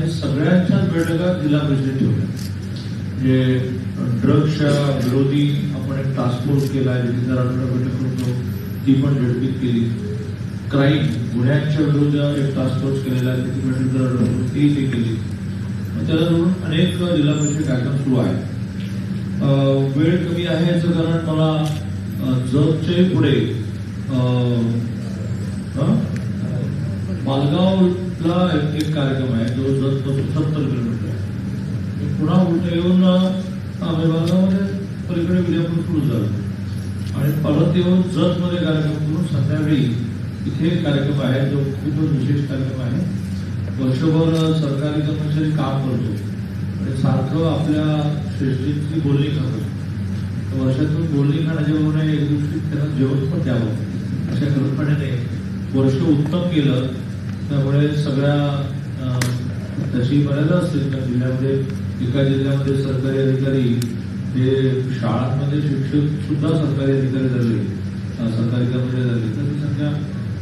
आणि सगळ्यांच्याच बैठका जिल्हा परिषदेत ठेवल्या म्हणजे ड्रग्सच्या विरोधी आपण एक टास्क फोर्स केला आहे जिथे जरा बैठक करतो ती पण झडपीत केली. क्राईम गुन्ह्यांच्या विरोधात एक टास्क फोर्स केलेला आहे तिथे बैठक ती ते केली. मग त्याला धरून अनेक जिल्हा परिषद कार्यक्रम सुरू आहे. वेळ कमी आहे याचं कारण मला जगचे पुढे मालगाव हं? एक एक कार्यक्रम आहे जो जतपासून सत्तर किलोमीटर आहे. पुन्हा उलट येऊन विभागामध्ये पलीकडे विजयपूर सुरू झालं. आणि परत येऊन जतमध्ये कार्यक्रम करून संध्याकाळी इथे एक कार्यक्रम आहे जो खूपच विशेष कार्यक्रम आहे. वर्षभर सरकारी कर्मचारी काम करतो. आणि सारखं आपल्या श्रेष्ठींची बोलणी खातो वर्षातून बोलणी खाण्याच्या एक दिवशी त्यांना जेवण पण द्यावं. अशा कल्पनेने वर्ष उत्तम केलं. त्यामुळे सगळ्या तशी बऱ्याच असतील त्या जिल्ह्यामध्ये एका जिल्ह्यामध्ये सरकारी अधिकारी हे शाळांमध्ये शिक्षक सुद्धा सरकारी अधिकारी झाले. सरकारी कर्मचारी झाले. तर ती संख्या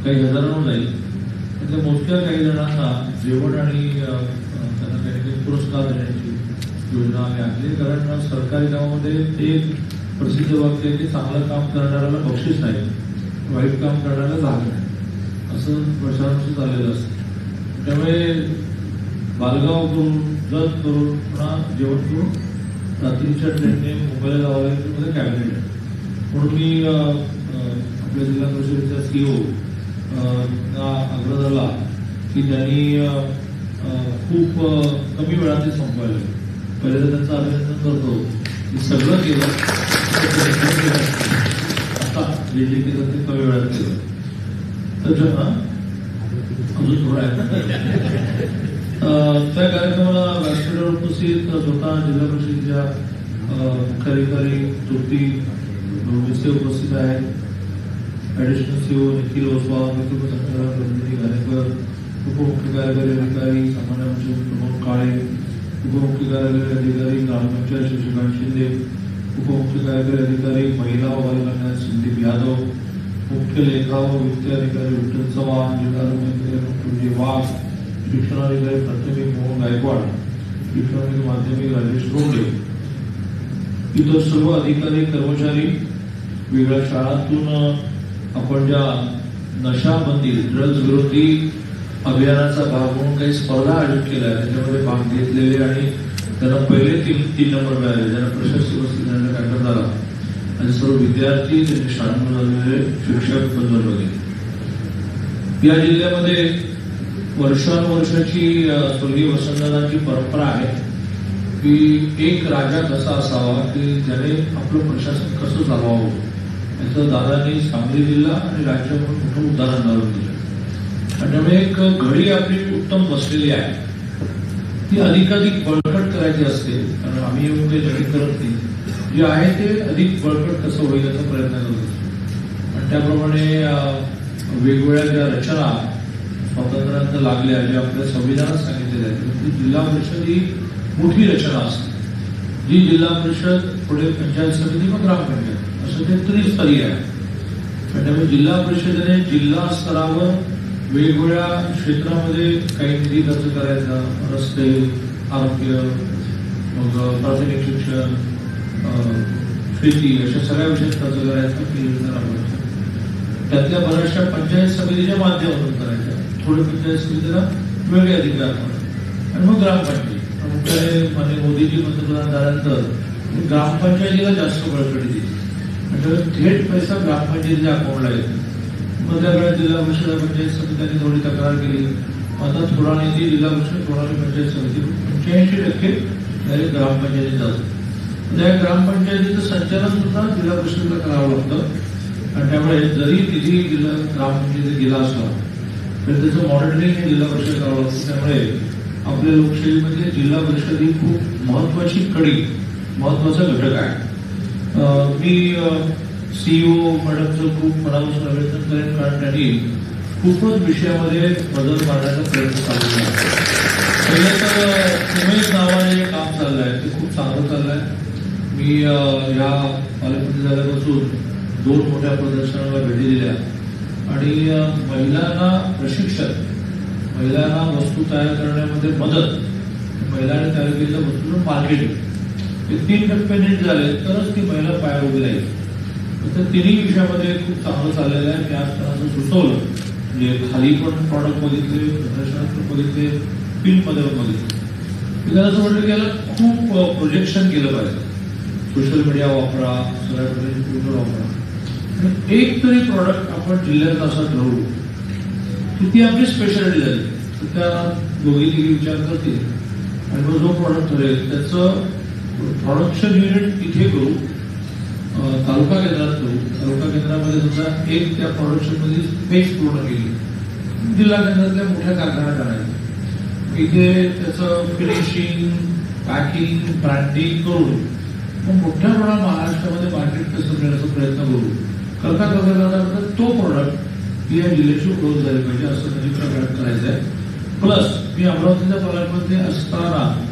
काही हजारांवर जाईल. त्यातल्या मोजक्या काही जणांना जेवण आणि त्यांना काही काही पुरस्कार देण्याची योजना आम्ही आखली कारण सरकारी कामामध्ये ते प्रसिद्ध वाक्य आहे की चांगलं काम करणाऱ्याला बक्षीस नाही. वाईट काम करण्याला जाग नाही. असं वर्षानुवर्ष चाललेलं असतं. त्यामुळे बालगाव करून जत करून पुन्हा जेवण करून रात्रीच्या ट्रेनने मुंबईला जावं लागेल माझं कॅबिनेट आहे. म्हणून मी आपल्या जिल्हा परिषदेचा सीओ ना आग्रह झाला की त्यांनी खूप कमी वेळात ते संपवायला पहिले तर त्यांचं अभिनंदन करतो की सगळं केलं. आता जे जे केलं ते कमी वेळात केलं. अजून थोडा त्या कार्यक्रमाला व्यासपीठावर उपस्थित स्वतः जिल्हा परिषदेच्या अं, मुख्याधिकारी तृप्ती डोंबिसे उपस्थित आहेत ऍडिशनल सीओ निखिल ओसवाल मुख्य संचालक घाणेकर उपमुख्य कार्यकारी अधिकारी सामान्य मंत्री प्रमोद काळे उपमुख्य कार्यकारी अधिकारी ग्रामपंचायत शशिकांत शिंदे उपमुख्य कार्यकारी अधिकारी महिला व बालकल्याण संदीप यादव मुख्य लेखा व वित्त अधिकारी विठ्ठल चव्हाण जिल्हा आरोग्य डॉक्टर वाघ शिक्षणाधिकारी प्राथमिक मोहन गायकवाड शिक्षणाधिकारी माध्यमिक राजेश रोडे इतर सर्व अधिकारी कर्मचारी वेगळ्या शाळांतून आपण ज्या नशाबंदी ड्रग्ज विरोधी अभियानाचा भाग म्हणून काही स्पर्धा आयोजित केल्या त्याच्यामध्ये भाग घेतलेले आणि त्यांना पहिले तीन तीन नंबर मिळाले. ज्यांना प्रशस्ती वस्तू त्यांना कार्यक्रम झाला आणि सर्व विद्यार्थी त्यांच्या शाळांमध्ये आलेले शिक्षक बंधू वगैरे या जिल्ह्यामध्ये वर्षानुवर्षाची स्वर्गीय वसंतदानाची परंपरा आहे की एक राजा कसा असावा की ज्याने आपलं प्रशासन कसं चालवावं याचं दादांनी सांगली जिल्हा आणि राज्य म्हणून मोठं उदाहरण घालून दिलं. आणि त्यामुळे एक घडी आपली उत्तम बसलेली आहे. ती अधिकाधिक बळकट करायची असते कारण आम्ही येऊन ते घडी करत नाही. जे आहे ते अधिक बळकट कसं होईल याचा प्रयत्न करत असतो आणि त्याप्रमाणे वेगवेगळ्या ज्या रचना स्वातंत्र्यानंतर लागल्या ज्या आपल्या संविधानात सांगितलेल्या आहेत ती जिल्हा परिषद ही मोठी रचना असते. जी जिल्हा परिषद पुढे पंचायत समिती व ग्रामपंचायत असं ते त्रिस्तरीय आहे. आणि त्यामुळे जिल्हा परिषदेने जिल्हा स्तरावर वेगवेगळ्या क्षेत्रामध्ये काही निधी खर्च करायचा रस्ते आरोग्य मग प्राथमिक शिक्षण शेती अशा सगळ्या विषयात खर्च करायचा त्यातल्या बऱ्याचशा पंचायत समितीच्या माध्यमातून करायच्या. थोडे पंचायत समितीला वेगळे अधिकार आणि मग ग्रामपंचायत. प्रामुख्याने माननीय मोदीजी पंतप्रधान झाल्यानंतर ग्रामपंचायतीला जास्त बळकटी दिली. म्हणजे थेट पैसा ग्रामपंचायतीच्या अकाउंटला येतो. त्या काळात जिल्हा परिषद पंचायत समित्यांनी थोडी तक्रार केली. आता थोडा निधी जिल्हा परिषद थोडा पंचायत समिती पंच्याऐंशी टक्के ग्रामपंचायतीत जातो. त्या ग्रामपंचायतीचं संचालन सुद्धा जिल्हा परिषदेला करावं लागतं. आणि त्यामुळे जरी तिथे जिल्हा ग्रामपंचायतीत गेला असला तरी त्याचं मॉनिटरिंग हे जिल्हा परिषद करावं लागतं. त्यामुळे आपल्या लोकशाहीमध्ये जिल्हा परिषद ही खूप महत्वाची कडी महत्त्वाचा घटक आहे. मी सीईओ मॅडमचं खूप मनापासून अभिनंदन करेन कारण त्यांनी खूपच विषयामध्ये बदल करण्याचा प्रयत्न चालू आहे पहिलं तर उमेश नावाने काम चाललंय ते खूप चांगलं चाललंय. मी या पालकमंत्री झाल्यापासून दोन मोठ्या प्रदर्शनाला भेटी दिल्या. आणि महिलांना प्रशिक्षण महिलांना वस्तू तयार करण्यामध्ये मदत महिलांनी तयार केलेल्या वस्तूचं मार्केटिंग हे तीन टप्पे नीट झाले तरच ती महिला पाया उभी राहील. तर तिन्ही विषयामध्ये खूप चांगलं चाललेलं आहे. मी आज त्यांना सुचवलं. म्हणजे खाली पण प्रॉडक्ट बघितले प्रदर्शनात पण बघितले फिल्ममध्ये पण बघितले. त्याला असं म्हटलं की याला खूप प्रोजेक्शन केलं पाहिजे. सोशल मीडिया वापरा सगळ्या प्रकारचे ट्विटर वापरा एक तरी प्रॉडक्ट आपण जिल्ह्यात असं ठरवू की ती आपली स्पेशालिटी झाली. तर त्या दोघी तिघी विचार करतील. आणि मग जो प्रॉडक्ट ठरेल त्याचं प्रोडक्शन युनिट इथे करू तालुका केंद्रात करू. तालुका केंद्रामध्ये समजा एक त्या प्रोडक्शनमध्ये पेज पूर्ण केली जिल्हा केंद्रातल्या मोठ्या कारखान्यात आणायचं इथे त्याचं फिनिशिंग पॅकिंग ब्रँडिंग करून मग मोठ्या प्रमाणात महाराष्ट्रामध्ये मार्केट कसं मिळण्याचा प्रयत्न करू? करता करता करता करता तो प्रोडक्ट ही या जिल्ह्याची झाले झाली पाहिजे असं त्यांनी प्रकरण करायचं आहे प्लस मी अमरावतीच्या पालकमंत्री असताना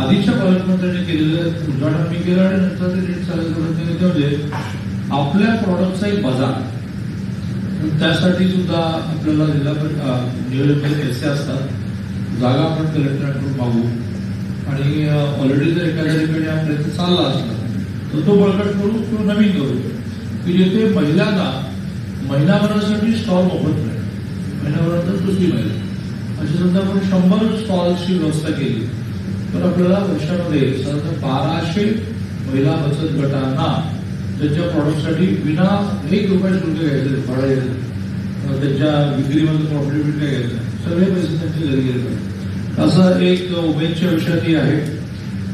आधीच्या पालकमंत्र्यांनी केलेलं उद्घाटन मी केलं आणि नंतर ते नीट चालू प्रयत्न केला ते म्हणजे आपल्या प्रॉडक्टचा एक बाजार. त्यासाठी सुद्धा आपल्याला जिल्हा परि- अं, नियोजनमध्ये पैसे असतात. जागा आपण कलेक्टरांकडून मागू. आणि ऑलरेडी जर एखाद्या ठिकाणी हा प्रयत्न चालला असला तर तो बळकट करू किंवा नवीन करू. की जिथे महिलांना महिनाभरासाठी स्टॉल मोफत मिळेल महिनाभरानंतर दुसरी महिला. अशी समजा आपण शंभर स्टॉल्सची व्यवस्था केली. तर आपल्याला वर्षामध्ये साधारण बाराशे महिला बचत गटांना त्यांच्या प्रॉडक्टसाठी विना एक रुपये शुल्क घ्यायचं भाडं घ्यायचं त्यांच्या विक्रीमध्ये प्रॉफिट घ्यायचं सगळे पैसे त्यांचे घरी गेले पाहिजे. असं एक उमेदच्या विषयातही आहे.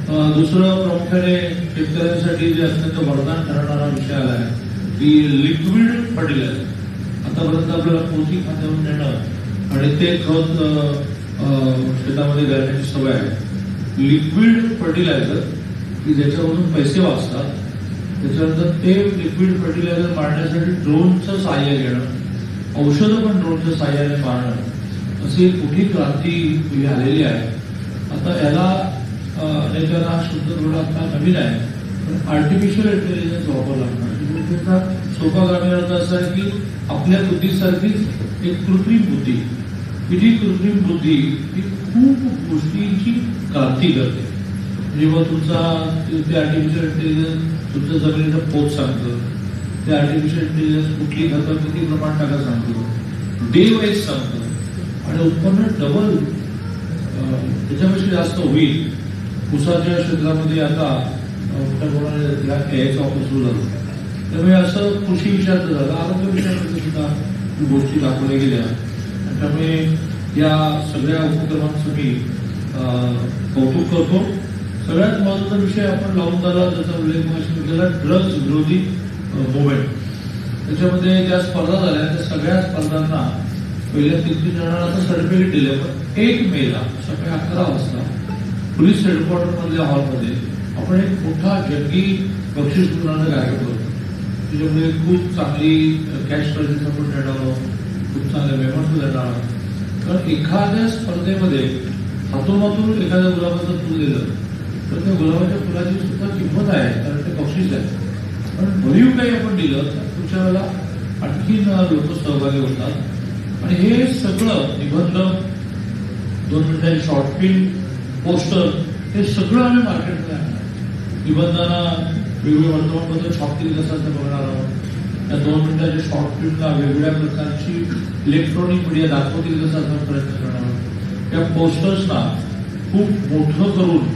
दुसरं प्रामुख्याने शेतकऱ्यांसाठी जे अत्यंत वरदान ठरणारा विषय आला आहे की लिक्विड फर्टिलायझर. आतापर्यंत आपल्याला कोणती खात्यावर नेणं आणि ते खत शेतामध्ये घालण्याची सवय आहे. लिक्विड फर्टिलायझर की ज्याच्यामधून पैसे वाचतात त्याच्यानंतर ते लिक्विड फर्टिलायझर मारण्यासाठी ड्रोनचं सहाय्य घेणं औषधं पण ड्रोनच्या सहाय्याने मारणं अशी एक क्रांती ही आलेली आहे? आता याला अं, अनेकांना शुद्ध थोडा आता नवीन आहे पण आर्टिफिशियल इंटेलिजन्स वापर लागणार. म्हणजे त्याचा सोपा ग्रामीण अर्थ असा आहे की आपल्या बुद्धीसारखीच एक कृत्रिम बुद्धी की जी कृत्रिम बुद्धी ही खूप गोष्टींची क्रांती करते. म्हणजे मग तुमचा ते आर्टिफिशियल इंटेलिजन्स तुमच्या जमिनीचा पोत सांगतं. ते आर्टिफिशियल इंटेलिजन्स कुठली खतं किती प्रमाण टाका सांगतो. डे वाईज सांगतो. आणि उत्पन्न डबल त्याच्यापेक्षा जास्त होईल. उसाच्या क्षेत्रामध्ये आता मोठ्या प्रमाणात या वापर सुरू झाला. त्यामुळे असं कृषी विषयाचं झालं. आरोग्य विषयामध्ये सुद्धा गोष्टी दाखवल्या गेल्या. आणि त्यामुळे या सगळ्या उपक्रमांचं मी कौतुक करतो. सगळ्यात महत्त्वाचा विषय आपण लावून झाला त्याचा उल्लेख केला ड्रग्ज विरोधी मुवमेंट त्याच्यामध्ये ज्या स्पर्धा झाल्या त्या सगळ्या स्पर्धांना पहिल्या तीन जणांना आता सर्टिफिकेट दिले पण एक मेला सकाळी अकरा वाजता पोलीस हेडक्वार्टर मधल्या हॉलमध्ये आपण एक मोठा जंगी बक्षीस वितरणाचा कार्यक्रम करतो त्याच्यामुळे खूप चांगली कॅश प्राइजेस आपण देणार खूप चांगले मेमर्स देणार कारण एखाद्या स्पर्धेमध्ये हातोमातून एखाद्या गुलाबाचं फुल दिलं तर त्या गुलाबाच्या फुलाची सुद्धा किंमत आहे कारण ते बक्षीस आहे. पण भरीव काही आपण दिलं तर पुढच्या वेळेला आणखीन लोक सहभागी होतात. आणि हे सगळं निबंध दोन मिनिटांची शॉर्ट फिल्म पोस्टर हे सगळं आम्ही मार्केटमध्ये आणणार. निबंधांना वेगवेगळ्या वर्तमानपत्र छापतील कसं ते बघणार आहोत. त्या दोन मिनिटाच्या शॉर्ट फिल्मला वेगवेगळ्या प्रकारची इलेक्ट्रॉनिक मीडिया दाखवतील कसं आपण प्रयत्न करणार आहोत. त्या पोस्टर्सना खूप मोठं करून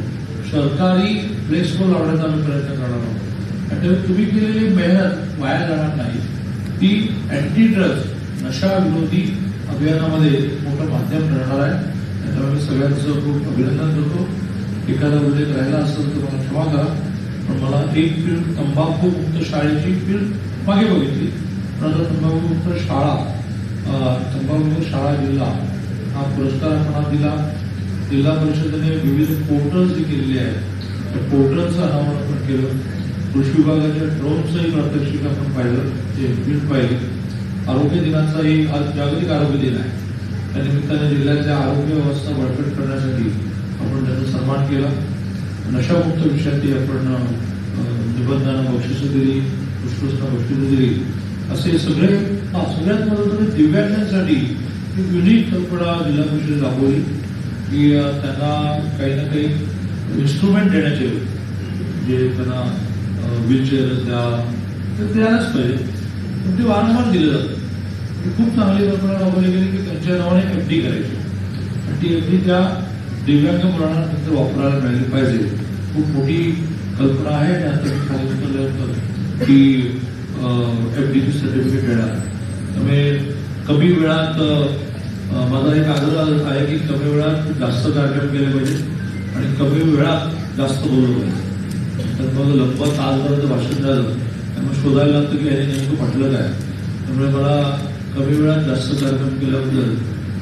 सरकारी प्लेसवर लावण्याचा आम्ही प्रयत्न करणार आहोत. आणि तुम्ही केलेली मेहनत वाया जाणार नाही. ती अँटी ड्रग्ज नशा विरोधी अभियानामध्ये मोठं माध्यम ठरणार आहे. त्यामुळे मी सगळ्यांचं खूप अभिनंदन करतो. एखादा उल्लेख राहिला असेल तर मला क्षमा करा. पण मला एक फील्ड तंबाखू मुक्त शाळेची फील्ड मागे बघितली. पण आता तंबाखू मुक्त शाळा तंबाखू मुक्त शाळा जिल्हा हा पुरस्कार आपण हा दिला. जिल्हा परिषदेने विविध पोर्टल्स जे केलेले आहेत त्या पोर्टलचं अनावरण आपण केलं. कृषी विभागाच्या ड्रोनचंही प्रात्यक्षिक आपण पाहिलं जे फील्ड पाहिली. आरोग्य दिनाचाही आज जागतिक आरोग्य दिन आहे. त्या निमित्ताने जिल्ह्याच्या आरोग्य व्यवस्था बळकट करण्यासाठी आपण त्याचा सन्मान केला. नशामुक्त विषयातही आपण अं, निबंधांना बक्षिसं दिली उत्कृष्ट बक्षिसं दिली. असे सगळे सगळ्यात महत्वाचं म्हणजे दिव्यांगांसाठी एक युनिक कल्पना जिल्हा परिषद राबवली की त्यांना काही ना काही इन्स्ट्रुमेंट देण्याचे जे त्यांना व्हीलचेअर द्या ते द्यायलाच पाहिजे. पण ते वारंवार दिलं जातं. खूप चांगली कल्पना राबवली गेली की त्यांच्या नावाने एफ डी करायची. आणि ती एफ डी त्या दिव्यांग मुलांना नंतर वापरायला मिळाली पाहिजे. खूप मोठी कल्पना आहे आणि की एफ डीची सर्टिफिकेट देणार त्यामुळे कमी वेळात माझा एक आग्रह आहे की कमी वेळात जास्त कार्यक्रम केले पाहिजे आणि कमी वेळात जास्त बोललं पाहिजे. तर मग लगभग तासभराचं भाषण झालं. त्यामुळे शोधायला लागतं की याने नेमकं म्हटलं काय. त्यामुळे मला कमी वेळात जास्त कार्यक्रम केल्याबद्दल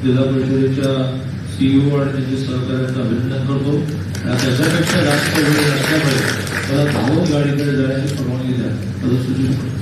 जिल्हा परिषदेच्या सीईओ आणि त्यांच्या सहकार्याचं अभिनंदन करतो. त्याच्यापेक्षा जास्त वेळ असल्यामुळे मला धावून गाडीकडे जाण्याची परवानगी द्या. मला सूचित करतो